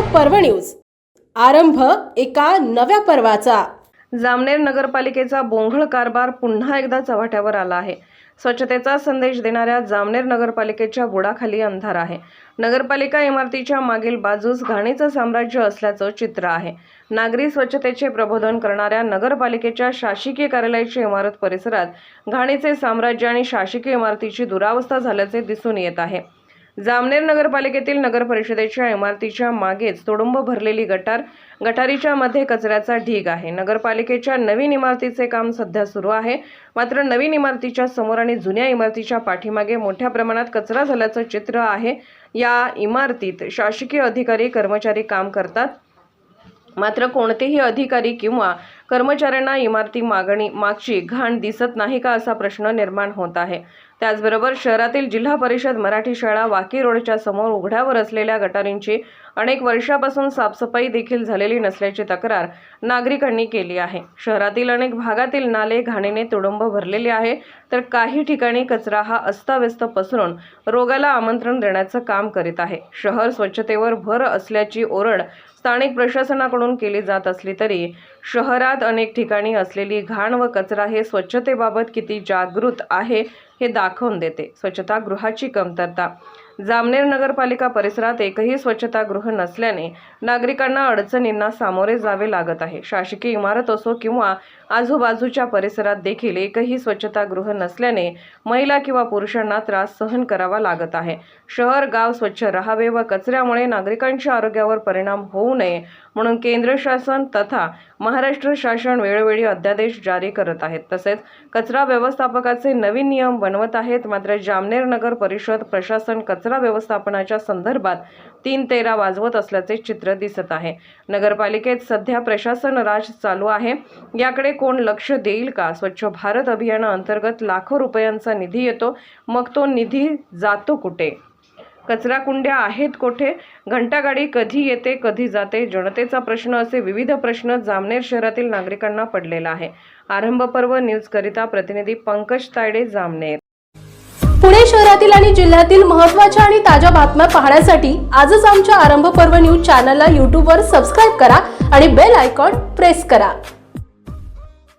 पर्व न्यूज. आरंभ एका नव्या पर्वाचा. जामनेर नगरपालिकेचा बोंघळ कारभार पुन्हा एकदा चव्हाट्यावर आला आहे. स्वच्छतेचा संदेश देणाऱ्या जामनेर नगरपालिकेच्या बुडाखाली अंधार आहे. नगरपालिका इमारतीच्या मागील बाजूस घाणीचं साम्राज्य असल्याचं चित्र आहे. नागरी स्वच्छतेचे प्रबोधन करणाऱ्या नगरपालिकेच्या शासकीय कार्यालयाची इमारत परिसरात घाणीचे साम्राज्य आणि शासकीय इमारतीची दुरावस्था झाल्याचे दिसून येत आहे. जामनेर नगरपालिकेतील नगर परिषदेच्या इमारतीच्या मागेच तुडुंब भरलेली गटार गटारीच्या मध्ये कचऱ्याचा ढीग आहे. नगरपालिकेच्या नवीन इमारतीचे काम सध्या सुरू आहे. मात्र नवीन इमारतीच्या समोर आणि जुन्या इमारतीच्या पाठीमागे मोठ्या प्रमाणात कचरा झाल्याचं चित्र आहे. या इमारतीत शासकीय अधिकारी कर्मचारी काम करतात. मात्र कोणतेही अधिकारी किंवा कर्मचाऱ्यांना इमारती मागणी मागची घाण दिसत नाही का असा प्रश्न निर्माण होत आहे. त्याचबरोबर शहरातील जिल्हा परिषद मराठी शाळा वाकी रोडच्या समोर उघड्यावर असलेल्या गटारींची अनेक वर्षापासून साफसफाई देखील झालेली नसल्याची तक्रार नागरिकांनी केली आहे. शहरातील अनेक भागातील नाले घाणीने तुडुंब भरलेले आहे तर काही ठिकाणी कचरा हा अस्ताव्यस्त पसरून रोगाला आमंत्रण देण्याचं काम करीत आहे. शहर स्वच्छतेवर भर असल्याची ओरड स्थानिक प्रशासनाकडून केली जात असली तरी शहरात अनेक ठिकाणी असलेली घाण व कचरा हे स्वच्छतेबाबत किती जागृत आहे हे दाखवून देते. स्वच्छतागृहाची कमतरता. जामनेर नगरपालिका परिसरात एकही स्वच्छतागृह नसल्याने नागरिकांना अडचणींना सामोरे जावे लागत आहे. शासकीय इमारत असो किंवा आजूबाजूच्या परिसरात देखील एकही स्वच्छतागृह नसल्याने महिला किंवा पुरुषांना त्रास सहन करावा लागत आहे. शहर गाव स्वच्छ राहावे व कचऱ्यामुळे नागरिकांच्या आरोग्यावर परिणाम होऊ नये म्हणून केंद्र शासन तथा महाराष्ट्र शासन वेळोवेळी अध्यादेश जारी करत आहेत. तसेच कचरा व्यवस्थापकाचे नवीन नियम बनवत आहेत. मात्र जामनेर नगर परिषद प्रशासन कचरा व्यवस्थापनाच्या संदर्भात तीन तेरा वाजवत असल्याचे चित्र दिसत आहे. नगरपालिकेत सध्या प्रशासन राज चालू आहे. याकडे कोण लक्ष देईल का? स्वच्छ भारत अभियानाअंतर्गत लाखो रुपयांचा निधी येतो. मग तो निधी जातो कुठे? कचरा कुंड्या आहेत कोठे? घंटागाडी कधी येते कधी जाते? जनतेचा प्रश्न असे विविध प्रश्न जामनेर शहरातील नागरिकांना पडलेला आहे. आरंभ पर्व न्यूज करिता प्रतिनिधी पंकज तायडे जामनेर. पुणे शहरातील आणि जिल्ह्यातील महत्त्वाच्या आणि ताज्या बातम्या पाहण्यासाठी आजच आमच्या आरंभ पर्व न्यूज चॅनलला यूट्यूबवर सबस्क्राईब करा आणि बेल आयकॉन प्रेस करा.